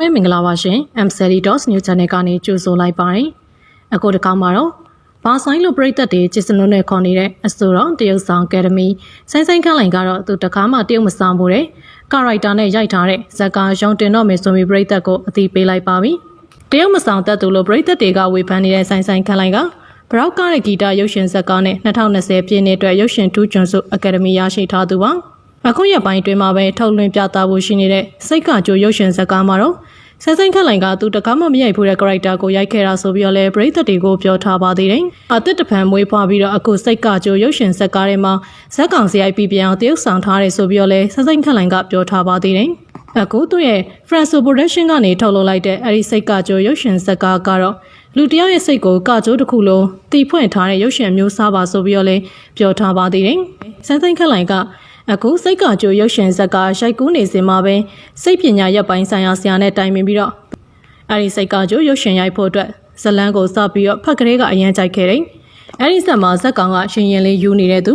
လုံးပဲမင်္ဂလာပါရှင် MCD.News Channel ကနေကြိုဆိုလိုက်ပါတယ်အခုတစ်ခါမှာတော့ဘာဆိုင်လိုပြည်သက်တွေကျစ်စနုံးနဲ့ခေါ်နေတဲ့အဆိုတော်တရုတ်ဆောင်အကယ်ဒမီဆိုင်းဆိုင်းခန့်လိုင်ကတော့သူတကားမှတရုတ်မဆောင်ဘူးတဲ့ကာရိုက်တာနဲ့ရိုက်ထားတဲ့ဇက်ကာရုံတင်တော့မယ်ဆိုပြီးပြည်သက်ကိုအတိပေးလိုက်ပါပြီတရုတ်မဆောင်တတ်သူလို့ပြည်သက်တွေကဝေဖန်နေတဲ့ဆိုင်းဆိုင်းခန့်လိုင်ကဘရောက်ကတဲ့ဂီတရုပ်ရှင်ဇက်ကားနဲ့2020ပြည့်နှစ်အတွက်ရုပ်ရှင်ထူးချွန်စုအကယ်ဒမီရရှိထားသူပါ အခုရက်ပိုင်းတွင်မှာပဲထုတ်လွှင့်ပြသဖို့ရှိနေတဲ့စိတ်ကကြိုရုပ်ရှင်ဇာတ်ကားမှာတော့ဆန်းစိန်ခက်လိုင်ကသူတကားမှမရိုက်ဘူးတဲ့ character ကိုရိုက်ခဲ့တာဆိုပြီးတော့လဲပရိသတ်တွေကိုပြောထားပါသေးတယ်။အသစ်တဖန်မွေးဖွားပြီးတော့အခုစိတ်ကကြိုရုပ်ရှင်ဇာတ်ကားထဲမှာဇက်ကောင် CIP ပြန်အောင်တရုပ်ဆောင်ထားတယ်ဆိုပြီးတော့လဲဆန်းစိန်ခက်လိုင်ကပြောထားပါသေးတယ်။အခုသူ့ရဲ့ Franco Production ကနေထုတ်လုပ်လိုက်တဲ့အဲဒီစိတ်ကကြိုရုပ်ရှင်ဇာတ်ကားကတော့လူတယောက်ရဲ့စိတ်ကိုကကြိုးတစ်ခုလုံးတီဖွင့်ထားတဲ့ရုပ်ရှင်မျိုးစားပါဆိုပြီးတော့လဲပြောထားပါသေးတယ်။ဆန်းစိန်ခက်လိုင်က အခုစိတ်ကကြိုရုပ်ရှင်ဇက်ကရိုက်ကူးနေစဉ်မှာပဲစိတ်ပညာရပ်ပိုင်းဆိုင်ရာဆရာနဲ့တိုင်ပင်ပြီးတော့အဲဒီစိတ်ကကြိုရုပ်ရှင်ရိုက်ဖို့အတွက်ဇလန်းကိုစပြီးတော့ဖက်ကလေးကအရန်ကြိုက်ခဲ့တယ်။အဲဒီဇက်မှာဇက်ကောင်ကရှင်ရင်လေးယူနေတဲ့သူ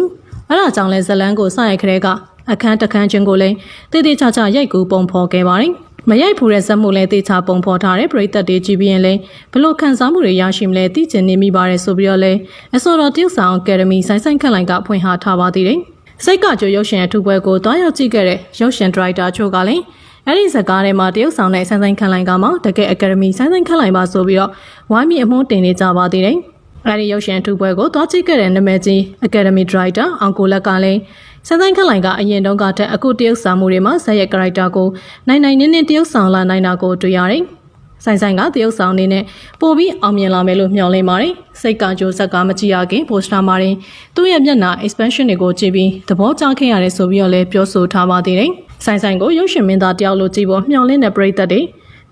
အဲဒါကြောင့်လဲဇလန်းကိုစရိုက်ခတဲ့ကအခန်းတခန်းချင်းကိုလည်းတည်တည်ချာချာရိုက်ကူးပုံဖော်ခဲ့ပါတယ်။မရိုက်ဖူးတဲ့ဇက်မှုလည်းတေချာပုံဖော်ထားတဲ့ပရိသတ်တွေကြည့်ပြီးရင်လည်းဘလို့ခံစားမှုတွေရရှိမလဲသိကျင်နေမိပါတယ်ဆိုပြီးတော့လဲအစောတော်တရုတ်ဆောင်အကယ်ဒမီဆိုင်ဆိုင်ခန့်လိုင်ကဖွင့်ဟထားပါသေးတယ်။ စိတ်ကကြိုရုပ်ရှင်အထူးပွဲကိုတွားရောက်ကြည့်ခဲ့တဲ့ရုပ်ရှင်ဒရိုက်တာချို့ကလည်းအဲ့ဒီဇာတ်ကားထဲမှာတရုတ်ဆောင်တဲ့ဆန်းဆိုင်ခန့်လိုင်ကမှတကယ်အကယ်ဒမီဆန်းဆိုင်ခန့်လိုင်ပါဆိုပြီးတော့ဝိုင်းမီအမွှန်းတင်နေကြပါသေးတယ်။အဲ့ဒီရုပ်ရှင်အထူးပွဲကိုတွားကြည့်ခဲ့တဲ့နာမည်ကြီးအကယ်ဒမီဒရိုက်တာအောင်ကိုလက်ကလည်းဆန်းဆိုင်ခန့်လိုင်ကအရင်တုန်းကတည်းအခုတရုတ်ဆောင်မှုတွေမှာဇက်ရဲ့ကာရိုက်တာကိုနိုင်နိုင်နင်းနင်းတရုတ်ဆောင်လာနိုင်တာကိုတွေ့ရတယ်။ ဆိုင်ဆိုင်ကတရုတ်ဆောင်အနေနဲ့ပို့ပြီးအောင်မြင်လာမယ်လို့မျှော်လင့်ပါတယ်။စိတ်ကကြိုးဆက်ကမကြည့်ရခင်ပိုစတာမှာတင်သူ့ရဲ့မျက်နှာ expansion တွေကိုကြည့်ပြီးသဘောကျခဲ့ရတယ်ဆိုပြီးတော့လည်းပြောဆိုထားပါသေးတယ်။ဆိုင်ဆိုင်ကိုရုပ်ရှင်မင်းသားတယောက်လိုကြည့်ဖို့မျှော်လင့်တဲ့ပရိသတ်တွေ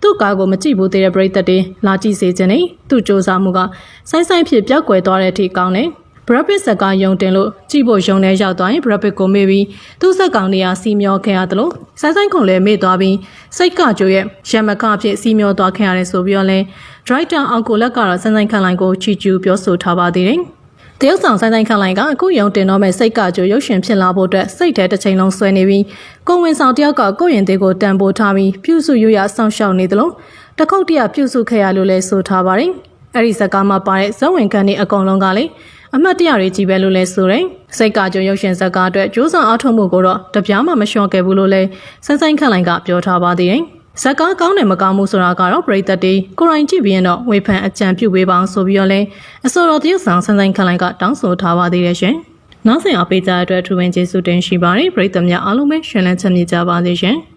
သူ့ကားကိုမကြည့်ဘူးသေးတဲ့ပရိသတ်တွေလာကြည့်စေခြင်းနဲ့သူ့စ조사မှုကဆိုင်ဆိုင်ဖြစ်ပြောက်ကွယ်သွားတဲ့အထိကောင်းတယ်။ Brad Pitt ဇက်ကယုံတင်လို့ကြည့်ဖို့ယုံနေရောက်သွားရင် Brad Pitt ကိုမေ့ပြီးသူ့ဇက်ကောင်တွေကစီမျောခဲ့ရတယ်လို့ဆိုင်ဆိုင်ခုံလည်းမေ့သွားပြီးစိတ်ကကြိုရဲ့ရမကအဖြစ်စီမျောသွားခဲ့ရတယ်ဆိုပြီးတော့လဲ Director အောင်ကိုလက်ကတော့ဆိုင်ဆိုင်ခန့်လိုင်ကိုချီကျူးပြောဆိုထားပါသေးတယ်။တရုတ်ဆောင်ဆိုင်ဆိုင်ခန့်လိုင်ကအခုယုံတင်တော့မဲ့စိတ်ကကြိုရုပ်ရှင်ဖြစ်လာဖို့အတွက်စိတ်ထဲတစ်ချိန်လုံးဆွဲနေပြီးကိုဝင်ဆောင်တယောက်ကကိုရင်သေးကိုတန်ဖိုးထားပြီးပြုစုရွရဆောင်ရှောက်နေသလိုတခုတ်တရပြုစုခဲ့ရလို့လဲဆိုထားပါတယ်။အဲ့ဒီဇက်ကားမှာပါတဲ့ဇက်ဝင်ကန်တွေအကုန်လုံးကလည်း အမှတ်တရတွေကြီးပဲလို့လဲဆိုတယ်။စိတ်ကကြုံရုပ်ရှင်ဇက်ကားအတွက်ကြိုးစားအားထုတ်မှုကိုတော့တပြားမှမလျှော့ခဲ့ဘူးလို့လဲစန်းဆိုင်ခန့်လိုင်ကပြောထားပါသေးတယ်။ဇက်ကားကောင်းတယ်မကောင်းဘူးဆိုတာကတော့ပရိသတ်တွေကိုယ်တိုင်ကြည့်ပြီးရင်တော့ဝေဖန်အကြံပြုပေးပါအောင်ဆိုပြီးတော့လဲအစောတော်တရုတ်ဆောင်စန်းဆိုင်ခန့်လိုင်ကတောင်းဆိုထားပါသေးတယ်ရှင်။နောက်ဆက်အပေးကြတဲ့အတွက်ထူဝင်ကျေးဇူးတင်ရှိပါတယ်ပရိသတ်များအားလုံးပဲရှင်လန်းချမ်းမြေ့ကြပါစေရှင်။